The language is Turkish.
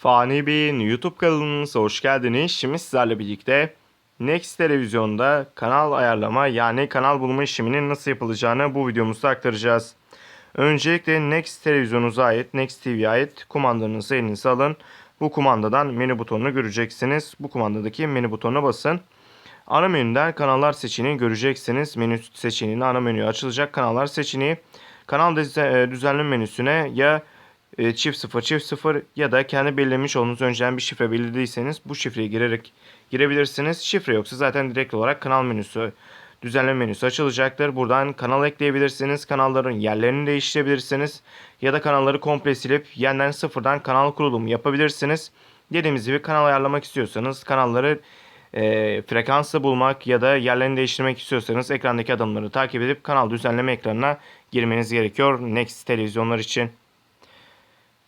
Fani Bey'in YouTube kanalımıza hoş geldiniz. Şimdi sizlerle birlikte Next Televizyon'da kanal ayarlama yani kanal bulma işleminin nasıl yapılacağını bu videomuzda aktaracağız. Öncelikle Next Televizyonunuza ait, Next TV'ye ait kumandanızı elinize alın. Bu kumandadan menü butonunu göreceksiniz. Bu kumandadaki menü butonuna basın. Ana menüden kanallar seçeneğini göreceksiniz. Menü seçeneğinin ana menü açılacak kanallar seçeneği. Kanal e, düzenleme menüsüne ya e, çift sıfır çift sıfır ya da kendi belirlemiş olduğunuz önceden bir şifre belirlediyseniz bu şifreyi girerek girebilirsiniz. Şifre yoksa zaten direkt olarak kanal menüsü düzenleme menüsü açılacaktır. Buradan kanal ekleyebilirsiniz. Kanalların yerlerini değiştirebilirsiniz. Ya da kanalları komple silip yeniden sıfırdan kanal kurulumu yapabilirsiniz. Dediğimiz gibi kanal ayarlamak istiyorsanız kanalları e, frekansı bulmak ya da yerlerini değiştirmek istiyorsanız ekrandaki adımları takip edip kanal düzenleme ekranına girmeniz gerekiyor Next televizyonlar için.